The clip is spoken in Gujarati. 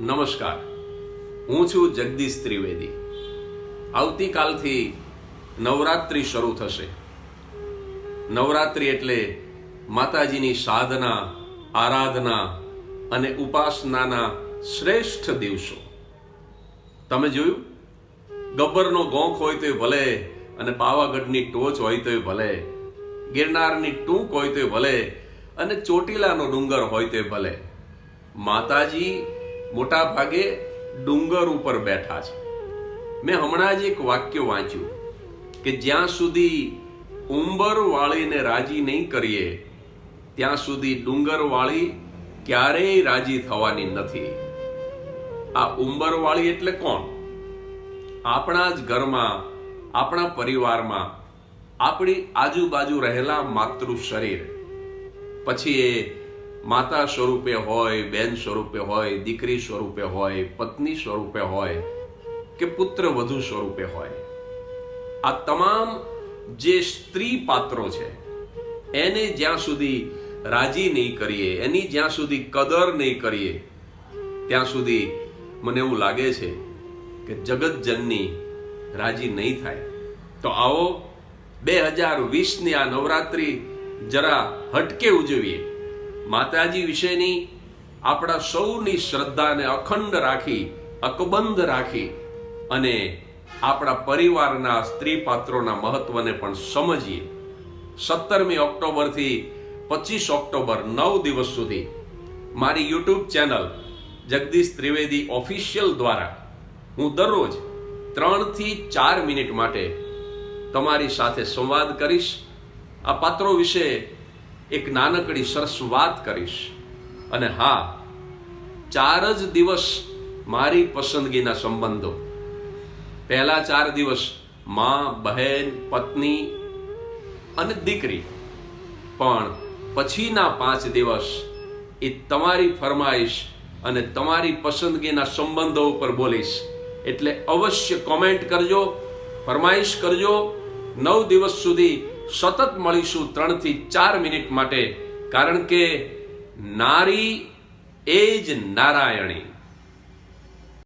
નમસ્કાર. હું છું જગદીશ ત્રિવેદી. આવતીકાલથી નવરાત્રિ શરૂ થશે. નવરાત્રિ એટલે માતાજીની સાધના, આરાધના અને ઉપાસનાના શ્રેષ્ઠ દિવસો. તમે જોયું? ગબ્બરનો ગોંખ હોય તોય ભલે અને પાવાગઢની ટોચ હોય તોય ભલે, ગિરનારની ટૂંક હોય તોય ભલે અને ચોટીલાનો ડુંગર હોય તોય ભલે. માતાજી મોટા ભાગે ડુંગર ઉપર બેઠા છે. મેં હમણાં જ એક વાક્ય વાંચ્યું કે જ્યાં સુધી ઉંબર વાળીને રાજી નહીં કરીએ, ત્યાં સુધી ડુંગર વાળી ક્યારેય રાજી થવાની નથી. આ ઉંબર વાળી એટલે કોણ? આપણા જ ઘરમાં, આપણા પરિવારમાં, આપણી આજુબાજુ રહેલા માતૃ શરીર. પછી એ માતા સ્વરૂપે હોય, બેન સ્વરૂપે હોય, દીકરી સ્વરૂપે હોય, પત્ની સ્વરૂપે હોય કે પુત્ર વધુ સ્વરૂપે હોય. આ તમામ જે સ્ત્રી પાત્રો છે, એને જ્યાં સુધી રાજી નહીં કરીએ, એની જ્યાં સુધી કદર નહીં કરીએ, ત્યાં સુધી મને એવું લાગે છે કે જગતજનની રાજી નહીં થાય. તો આવો, બે હજાર વીસની આ નવરાત્રિ જરા હટકે ઉજવીએ. માતાજી વિશેની આપણા સૌની શ્રદ્ધાને અખંડ રાખી, અકબંધ રાખી અને આપણા પરિવારના સ્ત્રી પાત્રોના મહત્વને પણ સમજીએ. સત્તરમી ઓક્ટોબરથી પચીસ ઓક્ટોબર નવ દિવસ સુધી મારી YouTube channel Jagdish Trivedi official દ્વારા હું દરરોજ ત્રણથી ચાર મિનિટ માટે તમારી સાથે સંવાદ કરીશ. આ પાત્રો વિશે એક નાનકડી સરસ વાત કરીશ. અને હા, ચાર જ દિવસ મારી પસંદગીના સંબંધો. પહેલા ચાર દિવસમાં, બહેન, પત્ની અને દીકરી. પણ પછીના પાંચ દિવસ એ તમારી ફરમાઈશ અને તમારી પસંદગીના સંબંધો ઉપર બોલીશ. એટલે અવશ્ય કોમેન્ટ કરજો, ફરમાઈશ કરજો. નવ દિવસ સુધી સતત મળીશું ત્રણથી ચાર મિનિટ માટે કારણ કે નારી એ જ નારાયણી.